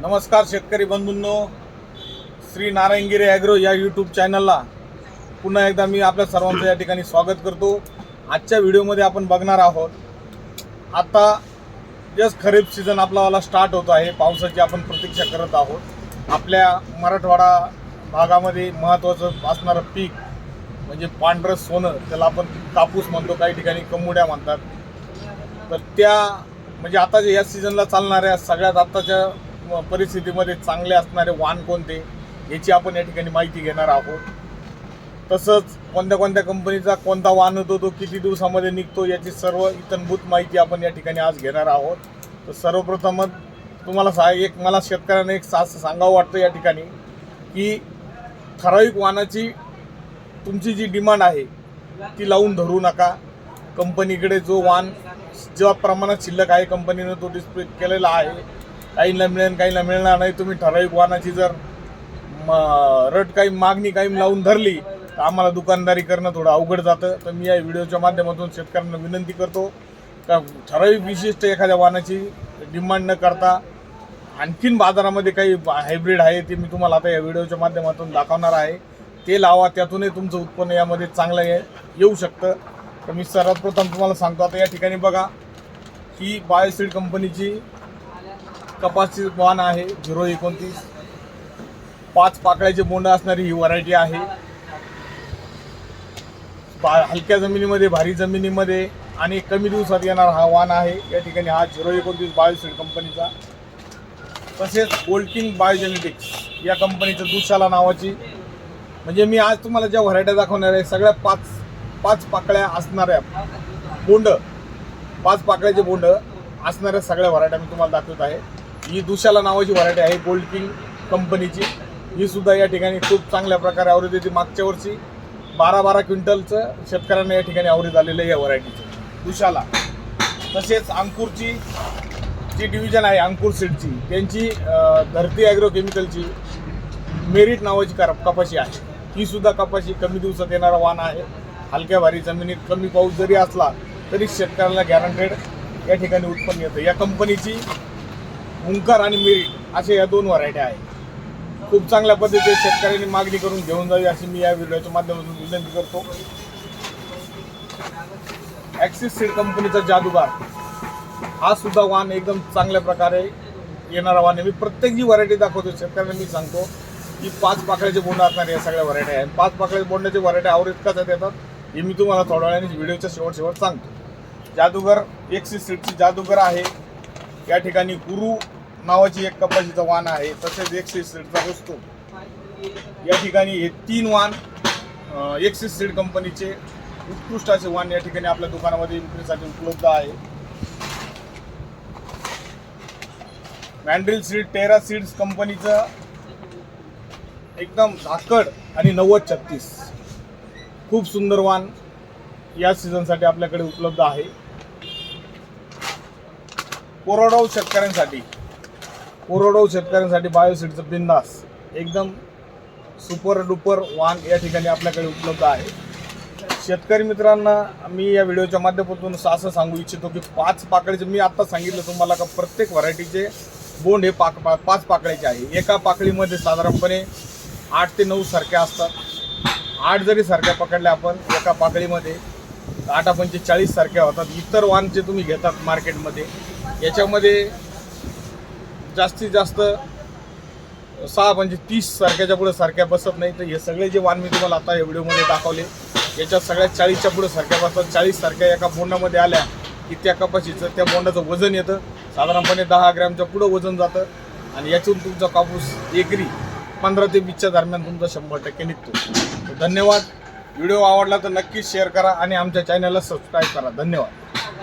नमस्कार शेतकरी बंधूंनो. श्री नारायणगिरी ॲग्रो या यूट्यूब चॅनलला पुन्हा एकदा मी आपल्या सर्वांचं या ठिकाणी स्वागत करतो. आजच्या व्हिडिओमध्ये आपण बघणार आहोत आता जस्ट खरीप सीझन आपलावाला स्टार्ट होतो आहे. पावसाची आपण प्रतीक्षा करत आहोत. आपल्या मराठवाडा भागामध्ये महत्त्वाचं असणारं पीक म्हणजे पांढरं सोनं त्याला आपण कापूस म्हणतो काही ठिकाणी कमुड्या म्हणतात. तर त्या म्हणजे आता जे या सीझनला चालणाऱ्या सगळ्यात आत्ताच्या परिस्थितीमध्ये चांगले असणारे वाण कोणते याची आपण या ठिकाणी माहिती घेणार आहोत. तसंच कोणत्या कोणत्या कंपनीचा कोणता वाहन होतो तो किती दिवसामध्ये निघतो याची सर्व इतनभूत माहिती आपण या ठिकाणी आज घेणार आहोत. तर सर्वप्रथमच तुम्हाला सा एक मला शेतकऱ्यांना एक सा सांगावं वाटतं या ठिकाणी की ठराविक वाहनाची तुमची जी डिमांड आहे ती लावून धरू नका. कंपनीकडे जो वाहन ज्या प्रमाणात शिल्लक आहे कंपनीनं तो डिस्प्ले केलेला आहे काहींना मिळेल काहींना मिळणार नाही. तुम्ही ठराविक वाहनाची जर म- रट काही मागणी काही लावून धरली तर आम्हाला दुकानदारी करणं थोडं अवघड जातं. तर मी या व्हिडिओच्या माध्यमातून शेतकऱ्यांना विनंती करतो का ठराविक विशिष्ट एखाद्या वाहनाची डिमांड न करता आणखीन बाजारामध्ये काही हायब्रिड आहे ते मी तुम्हाला आता या व्हिडिओच्या माध्यमातून दाखवणार आहे. ते लावा त्यातूनही तुमचं उत्पन्न यामध्ये चांगलं येऊ शकतं. तर मी सर्वात प्रथम तुम्हाला सांगतो आता या ठिकाणी बघा ही बायोसीड कंपनीची कपासची वाण आहे झिरो एकोणतीस. पाच पाकळ्याचे बोंड असणारी ही व्हरायटी आहे. बा- हलक्या जमिनीमध्ये भारी जमिनीमध्ये आणि कमी दिवसात येणार हा वाण आहे. या ठिकाणी हा झिरो एकोणतीस बायोसीड कंपनीचा. तसेच गोल्किंग बायोजेनेटिक्स या कंपनीचं दुशाला नावाची. म्हणजे मी आज तुम्हाला ज्या व्हरायट्या दाखवणार आहे सगळ्या पाच पाच पाकळ्या असणाऱ्या बोंड पाच पाकळ्याचे बोंड असणाऱ्या सगळ्या व्हरायट्या मी तुम्हाला दाखवत आहे. ही दुशाला नावाची व्हरायटी आहे गोल्ड किंग कंपनीची ही सुद्धा या ठिकाणी खूप चांगल्या प्रकारे आवरेज येते मागच्या वर्षी बारा बारा क्विंटलचं शेतकऱ्यांना या ठिकाणी आवृत्त आलेलं आहे या व्हरायटीचं दुशाला. तसेच अंकुरची जी डिव्हिजन आहे अंकुर सीडची त्यांची धरती ॲग्रो केमिकलची मेरिट नावाची कर कपाशी आहे. ही सुद्धा कपाशी कमी दिवसात येणारा वाण आहे. हलक्या भारी जमिनीत कमी पाऊस जरी असला तरी शेतकऱ्याला गॅरंटेड या ठिकाणी उत्पन्न येतं. या कंपनीची हुंकार आणि मेरिट असे या दोन व्हरायट्या आहेत. खूप चांगल्या पद्धतीने शेतकऱ्यांनी मागणी करून घेऊन जावी अशी मी या व्हिडिओच्या माध्यमातून विनंती करतो. ॲक्सिस सीड कंपनीचा जादूगार. हा सुद्धा वाहन एकदम चांगल्या प्रकारे येणारा वाहन आहे. मी प्रत्येक जी व्हरायटी दाखवतो शेतकऱ्यांना मी सांगतो की पाच पाकळ्याचे बोंड असणारे या सगळ्या व्हरायटी आहेत. पाच पाकळ्याचे बोंडाचे व्हरायटी आवरेज इतकाच येतात हे मी तुम्हाला थोड्या वेळाने व्हिडिओच्या शेवट शेवट सांगतो. जादूगर एकशे सीटची जादूगर आहे. या ठिकाणी गुरु नावाची एक कपाशीचा वाण आहे तसेच एकशे सीटचा वस्तू. या ठिकाणी हे तीन वाण एकशे सीड कंपनीचे उत्कृष्ट असे वाण या ठिकाणी आपल्या दुकानामध्ये विक्रीसाठी उपलब्ध आहे. मॅन्ड्रिल सीड टेरा सीड्स कंपनीचं एकदम धाकड आणि नव्वद छत्तीस. खूप सुंदर वाण या सीझनसाठी आपल्याकडे उपलब्ध आहे. कोरडाव शेतकऱ्यांसाठी कोरडवाहू शेतकऱ्यांसाठी बायोसीडचं बिंदास एकदम सुपर डुपर वाहन या ठिकाणी आपल्याकडे उपलब्ध आहे. शेतकरी मित्रांना मी या व्हिडिओच्या माध्यमातून असं सांगू इच्छितो की पाच पाकळीचे मी आत्ता सांगितलं तुम्हाला का प्रत्येक व्हरायटीचे बोंड हे पाक पा पाच पाकळीचे आहे. एका पाकळीमध्ये साधारणपणे आठ ते नऊ सारख्या असतात. आठ जरी सारख्या पकडल्या आपण एका पाकळीमध्ये आठ पंचे चाळीस सारख्या होतात इतर वाण जे तुम्ही घेतात मार्केटमध्ये याच्यामध्ये जास्तीत जास्त सहा म्हणजे तीस सारख्याच्या पुढे सारख्या बसत नाही. तर हे सगळे जे वाण मी तुम्हाला आता या व्हिडिओमध्ये दाखवले याच्यात सगळ्या चाळीसच्या पुढे सारख्या बसतात. चाळीस सारख्या एका बोंडामध्ये आल्या की त्या कपाशीचं त्या बोंडाचं वजन येतं. साधारणपणे दहा ग्रॅमच्या पुढं वजन जातं आणि यातून तुमचा कापूस एकरी पंधरा ते वीसच्या दरम्यान तुमचा शंभर टक्के निघतो. धन्यवाद. व्हिडिओ आवडला तर नक्कीच शेअर करा आणि आमच्या चॅनलला सबस्क्राईब करा. धन्यवाद.